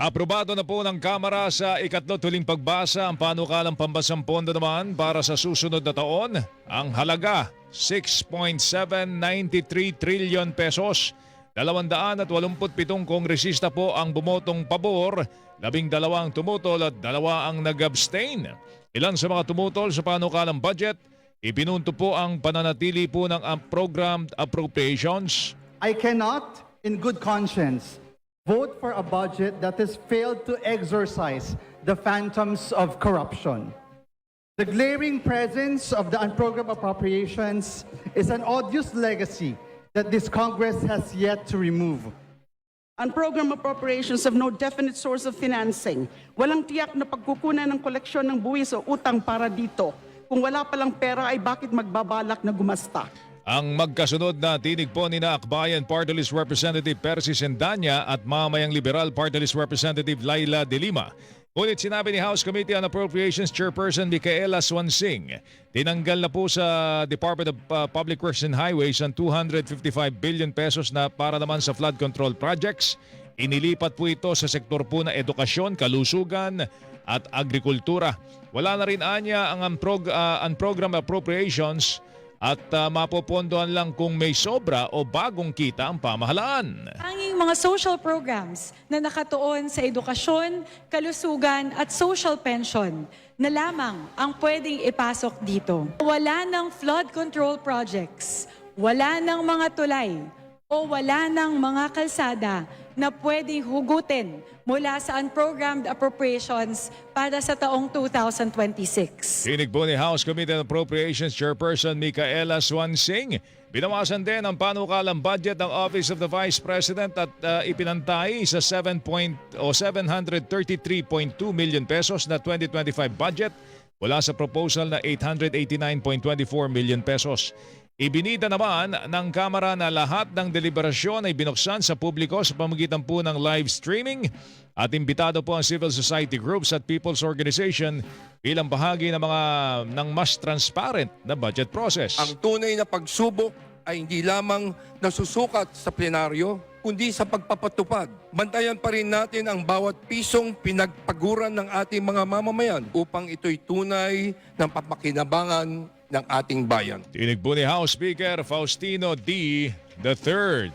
Aprobado na po ng Kamara sa ikatlo tuling pagbasa ang panukalang pambasang pondo naman para sa susunod na taon. Ang halaga, 6.793 trillion pesos. 287 kongresista po ang bumotong pabor, labing dalawang tumutol at dalawa ang nag-abstain. Ilan sa mga tumutol sa panukalang budget, ipinunto po ang pananatili po ng ah, programmed appropriations I cannot, in good conscience, vote for a budget that has failed to exorcise the phantoms of corruption. The glaring presence of the unprogrammed appropriations is an odious legacy that this Congress has yet to remove. Unprogrammed appropriations have no definite source of financing. Walang tiyak na pagkukunan ng koleksyon ng buwis o utang para dito. Kung wala palang pera ay bakit magbabalak na gumasta? Ang magkasunod na tinig po ni na Akbayan Party List Representative Percy Sendanya at mamayang Liberal Party Representative Laila De Lima. Ngunit sinabi ni House Committee on Appropriations Chairperson Micaela Swansing, tinanggal na po sa Department of uh, Public Works and Highways ang 255 billion pesos na para naman sa flood control projects. Inilipat po ito sa sektor po na edukasyon, kalusugan at agrikultura. Wala na rin anya ang unprog- uh, unprogrammed appropriations at uh, mapopondohan lang kung may sobra o bagong kita ang pamahalaan. Tanging mga social programs na nakatuon sa edukasyon, kalusugan at social pension na lamang ang pwedeng ipasok dito. Wala ng flood control projects, wala ng mga tulay, o wala ng mga kalsada na pwedeng hugutin mula sa unprogrammed appropriations para sa taong 2026. Tinig ni House Committee on Appropriations Chairperson Micaela Swansing. Binawasan din ang panukalang budget ng Office of the Vice President at uh, ipinantay sa 7 point, o 733.2 million pesos na 2025 budget mula sa proposal na 889.24 million pesos. Ibinida naman ng Kamara na lahat ng deliberasyon ay binuksan sa publiko sa pamagitan po ng live streaming at imbitado po ang civil society groups at people's organization bilang bahagi ng mga ng mas transparent na budget process. Ang tunay na pagsubok ay hindi lamang nasusukat sa plenaryo, kundi sa pagpapatupad. Bantayan pa rin natin ang bawat pisong pinagpaguran ng ating mga mamamayan upang ito'y tunay ng papakinabangan ng ating bayan. Tinig po ni House Speaker Faustino D. III.